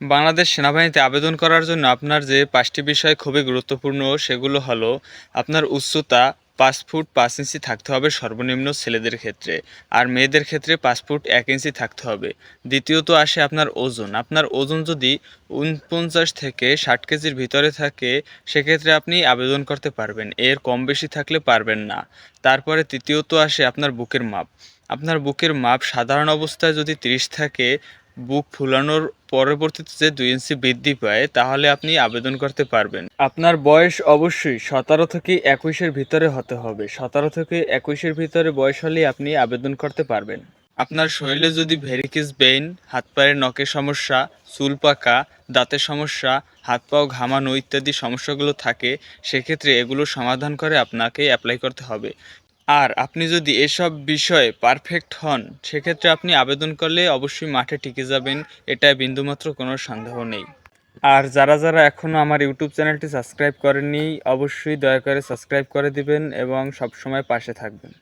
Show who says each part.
Speaker 1: বাংলাদেশ সেনাবাহিনীতে আবেদন করার জন্য আপনার যে পাঁচটি বিষয় খুবই গুরুত্বপূর্ণ, সেগুলো হলো আপনার উচ্চতা, পাঁচ ফুট পাঁচ ইঞ্চি থাকতে হবে সর্বনিম্ন ছেলেদের ক্ষেত্রে, আর মেয়েদের ক্ষেত্রে পাঁচ ফুট এক ইঞ্চি থাকতে হবে। দ্বিতীয়ত আসে আপনার ওজন আপনার ওজন যদি উনপঞ্চাশ থেকে ষাট কেজির ভিতরে থাকে, সেক্ষেত্রে আপনি আবেদন করতে পারবেন, এর কম বেশি থাকলে পারবেন না। তারপরে তৃতীয়ত আসে আপনার বুকের মাপ, আপনার বুকের মাপ সাধারণ অবস্থায় যদি তিরিশ থাকে বুক ফুলানোর পরবর্তীতে যে দুই ইঞ্চি বৃদ্ধি পায়, তাহলে আপনি আবেদন করতে পারবেন। আপনার বয়স অবশ্যই সতেরো থেকে একুশের ভিতরে হতে হবে। সতেরো থেকে একুশের ভিতরে বয়স হলেই আপনি আবেদন করতে পারবেন। আপনার শরীরে যদি ভেরিকিস বেইন হাত পায়ের নখের সমস্যা, চুল পাকা, দাঁতের সমস্যা, হাত পাও ঘামানো ইত্যাদি সমস্যাগুলো থাকে, সেক্ষেত্রে এগুলো সমাধান করে আপনাকে অ্যাপ্লাই করতে হবে। আর আপনি যদি এসব বিষয়ে পারফেক্ট হন, সেক্ষেত্রে আপনি আবেদন করলে অবশ্যই মাঠে টিকে যাবেন। এটা বিন্দুমাত্র কোনো সন্দেহ নেই। আর যারা যারা এখনও আমার ইউটিউব চ্যানেলটি সাবস্ক্রাইব করেননি, অবশ্যই দয়া করে সাবস্ক্রাইব করে দিবেন এবং সবসময় পাশে থাকবেন।